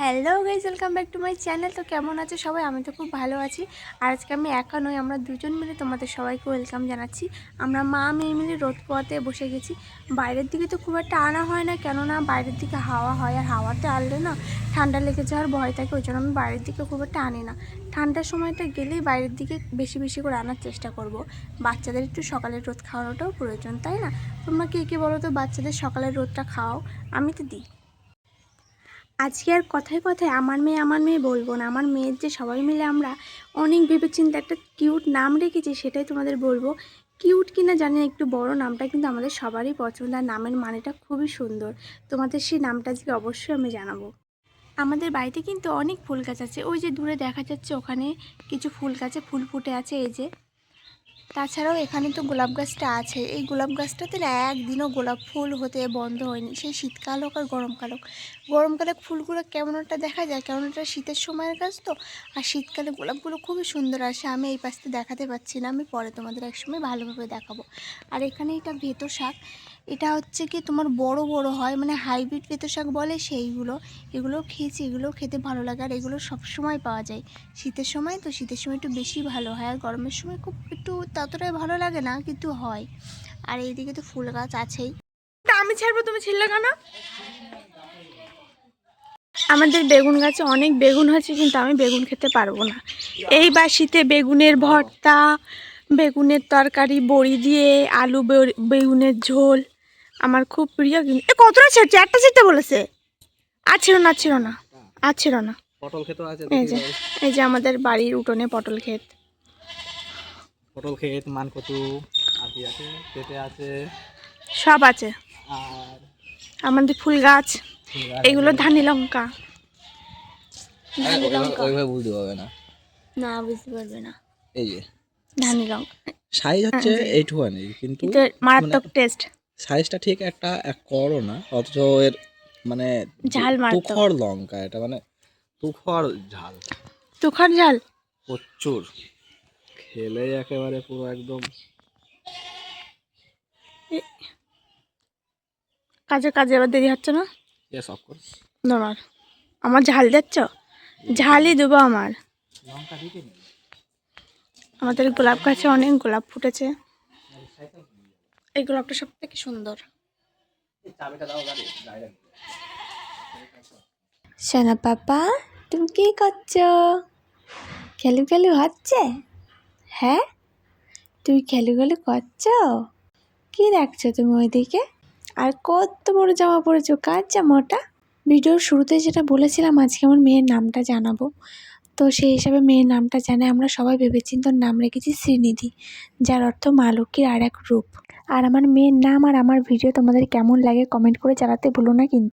Hello guys welcome back to my channel তো কেমন আছে সবাই? আমি তো খুব ভালো আছি। আর আজকে আমি একা নই, আমরা দুজন মিলে তোমাদের সবাইকে ওয়েলকাম জানাচ্ছি। আমরা মা, মেয়ে মিলে রোদ পোয়াতে বসে গেছি। বাইরের দিকে তো খুব একটা আনা হয় না, কেননা বাইরের দিকে হাওয়া হয় আর হাওয়াতে আনলে না ঠান্ডা লেগে যাওয়ার ভয় থাকে, ওই জন্য আমি বাইরের দিকে খুব একটা আনি না। ঠান্ডার সময়টা গেলেই বাইরের দিকে বেশি বেশি করে আনার চেষ্টা করব। বাচ্চাদের একটু সকালের রোদ খাওয়ানোটাও প্রয়োজন, তাই না? তোমরা কে কে বলো তো বাচ্চাদের সকালের রোদটা খাও? আমি তো দিই। আজকে আর কথায় কথায় আমার মেয়ে আমার মেয়ে বলব না। আমার মেয়ের যে সবাই মিলে আমরা অনেক ভেবেচিন্তে একটা কিউট নাম রেখেছি সেটাই তোমাদের বলব। কিউট কিনা জানি একটু বড় নামটা কিন্তু আমাদের সবারই পছন্দ আর নামের মানেটা খুবই সুন্দর। তোমাদের সেই নামটা আজকে অবশ্যই আমি জানাব। আমাদের বাড়িতে কিন্তু অনেক ফুল গাছ আছে। ওই যে দূরে দেখা যাচ্ছে ওখানে কিছু ফুল গাছে ফুল ফুটে আছে, এই যে। তাছাড়াও এখানে তো গোলাপ গাছটা আছে। এই গোলাপ গাছটাতে না একদিনও গোলাপ ফুল হতে বন্ধ হয়নি। সেই শীতকাল হোক আর গরমকাল হোক। গরমকালে ফুলগুলো কেমন একটা দেখা যায়, কেমন একটা শীতের সময়ের গাছ তো। আর শীতকালে গোলাপগুলো খুবই সুন্দর আসে। আমি এই পাশে দেখাতে পাচ্ছি না। আমি পরে তোমাদের একসময় ভালোভাবে দেখাবো। আর এখানে এটা ভেতো শাক। এটা হচ্ছে কি তোমার বড় বড় হয়। মানে হাইব্রিড ভেতো শাক বলে সেইগুলো। এগুলো খেয়েছি এগুলো খেতে ভালো লাগে। আর এগুলো সব সময় পাওয়া যায়। শীতের সময় তো শীতের সময় একটু বেশি ভালো হয়। আর গরমের সময় খুব একটু ততটাই ভালো লাগে না কিন্তু হয়। আর এইদিকে তো ফুল গাছ আছেই। আমি ছাড়বো তুমি ছিল কেন? আমাদের বেগুন গাছে অনেক বেগুন হয়েছে কিন্তু আমি বেগুন খেতে পারব না। এই বাসিতে বেগুনের ভর্তা বেগুনের তরকারি বড়ি দিয়ে আলু বে- বেগুনের ঝোল। আমার খুব প্রিয় কিন্তু এ কতটা ছেড়ছে? একটা ছেড়তে বলেছে। আর ছিল না ছিল না আর ছিল না। পটল ক্ষেত আছে এই যে এই যে আমাদের বাড়ির উঠোনে পটল ক্ষেত। পটল ক্ষেত মানকচু আদি আছে? পেঁপে আছে। সব আছে। আর আমাদের ফুল গাছ এগুলো ধানি লঙ্কা। ওইভাবে- ওইভাবে বুঝতে পারবে না। না বুঝতে পারবে না। এই যে। ধানি লঙ্কা। সাইজ হচ্ছে এইটুখানি কিন্তু মারাত্মক টেস্ট সাইজটা ঠিক একটা এক করো না অথচ এর মানে ঝাল। তুখর লঙ্কা এটা মানে তুখর ঝাল। তুখার ঝাল? প্রচুর। খেলে একেবারে পুরো একদম। কাজে কাজে এবার দেরি হচ্ছে না? ইয়েস অফকোর্স তোমার আমার ঝাল দিচ্ছ ঝালই দেবো আমার। লঙ্কা দিতে নেই। আমাদের গোলাপ গাছে অনেক গোলাপ ফুটেছে। এই গোলাপটা সব থেকে সুন্দর? সোনা পাপা তুমি কি করছ? খেলু খেলু হচ্ছে? হ্যাঁ? তুমি খেলু খেলু করছ? কি দেখছ তুমি ওইদিকে? আর কত বড় জামা পরেছো? কার জামা ওটা ভিডিওর শুরুতে যেটা বলেছিলাম, আজকে আমার মেয়ের নামটা জানাব। তো সেই হিসাবে মেয়ের নামটা জানে, আমরা সবাই ভেবেচিন্তে ওর নাম রেখেছি শ্রীনিধি, যার অর্থ মা লক্ষ্মীর আর এক রূপ। আর আমার মেয়ের নাম আর আমার ভিডিও তোমাদের কেমন লাগে কমেন্ট করে জানাতে ভুলো না কিন্তু।